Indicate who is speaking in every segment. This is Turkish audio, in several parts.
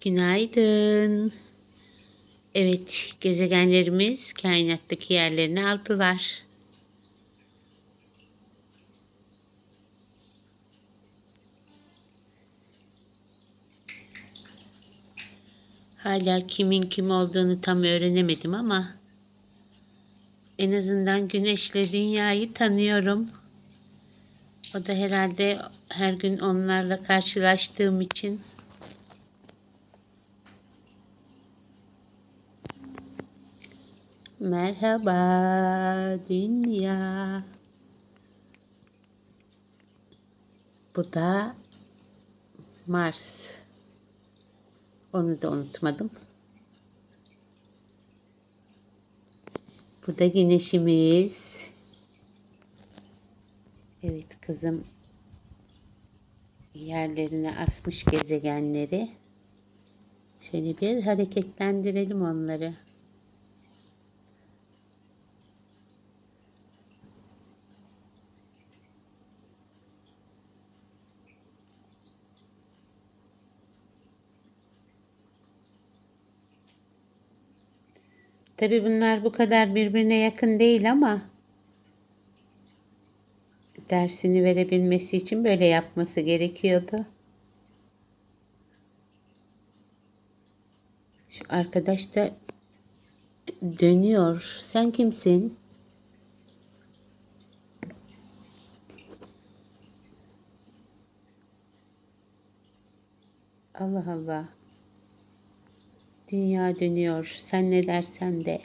Speaker 1: Günaydın. Evet, gezegenlerimiz kainattaki yerlerini aldılar. Hala kimin kim olduğunu tam öğrenemedim ama en azından güneşle dünyayı tanıyorum. O da herhalde her gün onlarla karşılaştığım için. Merhaba dünya. Bu da Mars. Onu da unutmadım. Bu da güneşimiz. Evet kızım yerlerine asmış gezegenleri. Şöyle bir hareketlendirelim onları. Tabi bunlar bu kadar birbirine yakın değil ama dersini verebilmesi için böyle yapması gerekiyordu. Şu arkadaş da dönüyor. Sen kimsin? Allah Allah. Dünya dönüyor. Sen ne dersen de.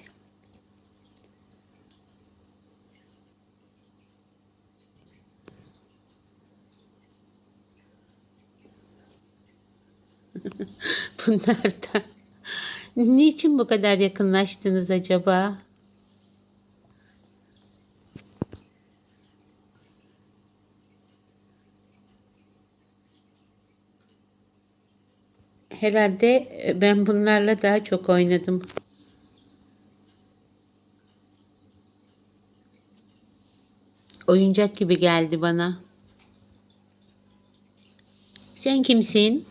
Speaker 1: Bunlar da niçin bu kadar yakınlaştınız acaba? Herhalde ben bunlarla daha çok oynadım. Oyuncak gibi geldi bana. Sen kimsin?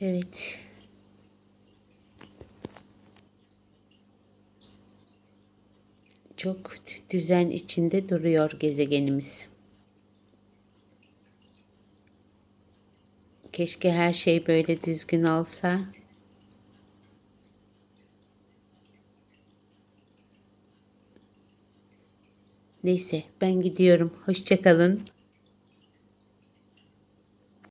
Speaker 1: Evet. Çok düzen içinde duruyor gezegenimiz. Keşke her şey böyle düzgün olsa. Neyse ben gidiyorum. Hoşçakalın.